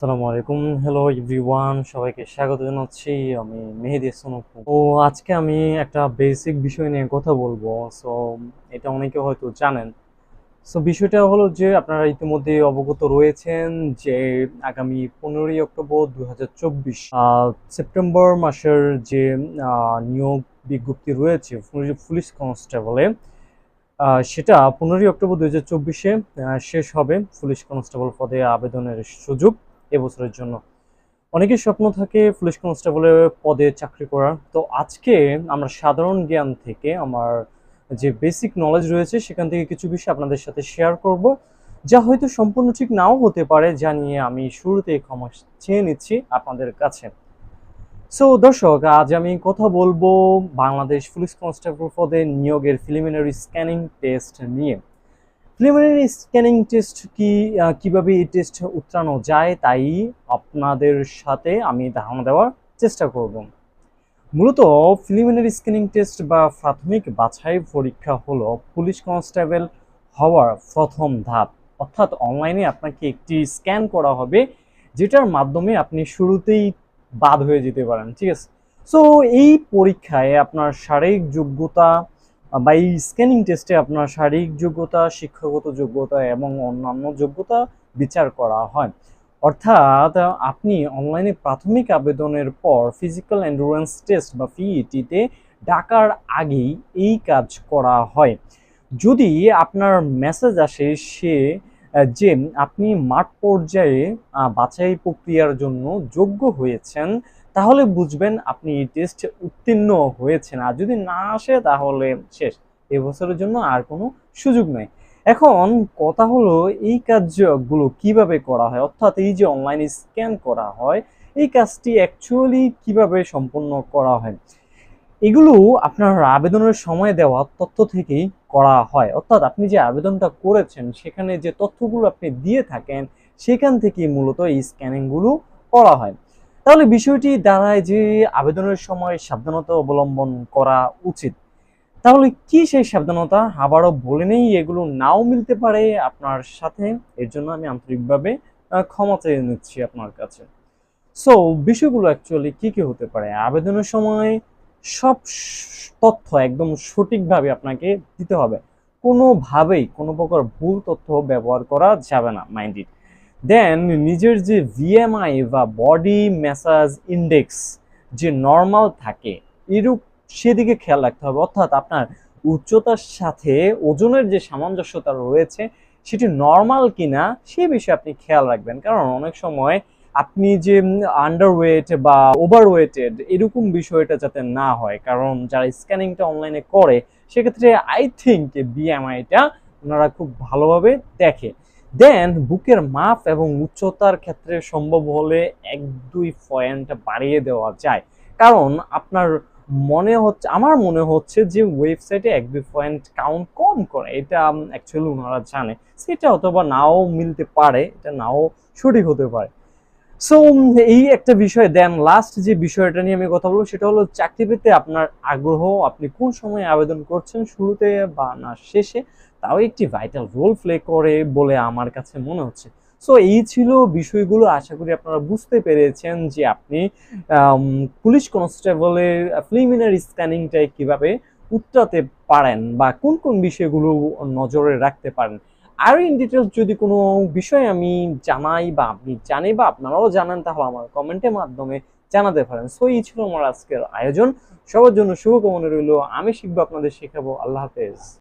আসসালামু আলাইকুম। Hello everyone সবাইকে স্বাগত জানাচ্ছি। আমি মেহেদি সোনপু তো আজকে আমি একটা বেসিক বিষয় নিয়ে কথা বলব। সো এটা অনেকে হয়তো জানেন। সো বিষয়টা হলো যে আপনারা ইতিমধ্যে অবগত রয়েছেন যে আগামী পনেরোই অক্টোবর দুই হাজার চব্বিশ সেপ্টেম্বর মাসের যে নিয়োগ বিজ্ঞপ্তি রয়েছে পুলিশ- কনস্টেবলে সেটা পনেরোই অক্টোবর দু শেষ হবে। পুলিশ কনস্টেবল পদে আবেদনের সুযোগ। এবছরের জন্য। অনেকের স্বপ্ন থাকে পুলিশ কনস্টেবলের পদে চাকরি করার। তো আজকে আমরা সাধারণ জ্ঞান থেকে, আমার যে বেসিক নলেজ রয়েছে, সেখান থেকে কিছু বিষয় আপনাদের সাথে শেয়ার করব, যা হয়তো সম্পূর্ণ ঠিক নাও হতে পারে, যা নিয়ে আমি শুরুতে ক্ষমা চেয়ে নিচ্ছি আপনাদের কাছে। সো দর্শক, আজ আমি কথা বলব বাংলাদেশ পুলিশ কনস্টেবল পদে নিয়োগের প্রিলিমিনারি স্ক্যানিং টেস্ট নিয়ে। প্রিলিমিনারি স্ক্যানিং টেস্ট কি কীভাবে এই টেস্ট উতরানো যায় তাই আপনাদের সাথে আমি ধারণা দেওয়ার চেষ্টা করব। মূলত প্রিলিমিনারি স্ক্যানিং টেস্ট বা প্রাথমিক বাছাই পরীক্ষা হলো পুলিশ কনস্টেবল হওয়ার প্রথম ধাপ। অর্থাৎ অনলাইনে আপনাকে একটি স্ক্যান করা হবে, যেটার মাধ্যমে আপনি শুরুতেই বাদ হয়ে যেতে পারেন, ঠিক আছে? সো এই পরীক্ষায় আপনার শারীরিক যোগ্যতা বা এই স্ক্যানিং টেস্টে আপনার শারীরিক যোগ্যতা, শিক্ষাগত যোগ্যতা এবং অন্যান্য যোগ্যতা বিচার করা হয়। অর্থাৎ আপনি অনলাইনে প্রাথমিক আবেদনের পর ফিজিক্যাল এন্ডুরেন্স টেস্ট বা ফিইটিতে ডাকার আগেই এই কাজ করা হয়। যদি আপনার মেসেজ আসে সে যে আপনি মাঠ পর্যায়ে বাছাই প্রক্রিয়ার জন্য যোগ্য হয়েছেন তাহলে বুঝবেন আপনি এই টেস্টে উত্তীর্ণ হয়েছেন। আর যদি না আসে, তাহলে শেষ। এবছরের জন্য আর কোনো সুযোগ নেই। এখন কথা হলো, এই কাজগুলো কীভাবে করা হয়? অর্থাৎ এই যে অনলাইনে স্ক্যান করা হয়, এই কাজটি অ্যাকচুয়ালি কীভাবে সম্পন্ন করা হয়? এগুলো আপনার আবেদনের সময় দেওয়া তথ্য থেকেই করা হয়। অর্থাৎ আপনি যে আবেদনটা করেছেন, সেখানে যে তথ্যগুলো আপনি দিয়ে থাকেন, সেখান থেকেই মূলত এই স্ক্যানিংগুলো করা হয়। তাহলে বিষয়টি দাঁড়ায় যে আবেদনের সময় সাবধানতা অবলম্বন করা উচিত। তাহলে কি সেই সাবধানতা? আবারও বলে নেই, এগুলো নাও মিলতে পারে আপনার সাথে। এর জন্য আমি আন্তরিকভাবে ক্ষমা চেয়ে নিচ্ছি আপনার কাছে। সো বিষয়গুলো অ্যাকচুয়ালি কি কি হতে পারে? আবেদনের সময় সব তথ্য একদম সঠিকভাবে আপনাকে দিতে হবে। কোনোভাবেই কোনো প্রকার ভুল তথ্য ব্যবহার করা যাবে না মাইন্ড ইট দেন নিজের যে ভিএমআই বা বডি ম্যাসাজ ইন্ডেক্স যে নর্মাল থাকে, এরূপ সেদিকে খেয়াল রাখতে হবে। অর্থাৎ আপনার উচ্চতার সাথে ওজনের যে সামঞ্জস্যতা রয়েছে, সেটি নর্মাল কিনা, সে বিষয়ে আপনি খেয়াল রাখবেন। কারণ অনেক সময় আপনি যে আন্ডার ওয়েট বা ওভার ওয়েটেড এরকম বিষয়টা যাতে না হয়, কারণ যারা স্ক্যানিংটা অনলাইনে করে, সেক্ষেত্রে আই থিঙ্ক বিএমআইটা ওনারা খুব ভালোভাবে দেখে। দেন বুকের মাপ এবং উচ্চতার ক্ষেত্রে সম্ভব হলে এক দুই পয়েন্ট বাড়িয়ে দেওয়া যায়। কারণ আপনার মনে হচ্ছে, আমার মনে হচ্ছে যে ওয়েবসাইটে এক দুই পয়েন্ট কাউন্ট কম করে। এটা অ্যাকচুয়ালি ওনারা জানে। সেটা অথবা নাও মিলতে পারে, এটা নাও সঠিক হতে পারে। সো এই একটা বিষয় দেন লাস্ট যে বিষয়টা নিয়ে আমি কথা বলব, সেটা হলো চাকরি পেতে আপনার আগ্রহ, আপনি কোন সময় আবেদন করছেন শুরুতে বা না শেষে, তাও একটি ভাইটাল রোল প্লে করে বলে আমার কাছে মনে হচ্ছে। সো এই ছিল বিষয়গুলো, আশা করি আপনারা বুঝতে পেরেছেন যে আপনি পুলিশ কনস্টেবলের প্রিলিমিনারি স্ক্যানিংটাই কীভাবে উত্তরাতে পারেন বা কোন কোন বিষয়গুলো নজরে রাখতে পারেন। আর ইন ডিটেলস যদি কোনো বিষয় আমি জানাই বা আপনি জানেন বা আপনারাও জানেন, তাহলে আমার কমেন্টের মাধ্যমে জানাতে পারেন। সো এই ছিল আমার আজকের আয়োজন। সবার জন্য শুভকামনা রইল। আমি শিখব, আপনাদের শেখাবো। আল্লাহ হাফেজ।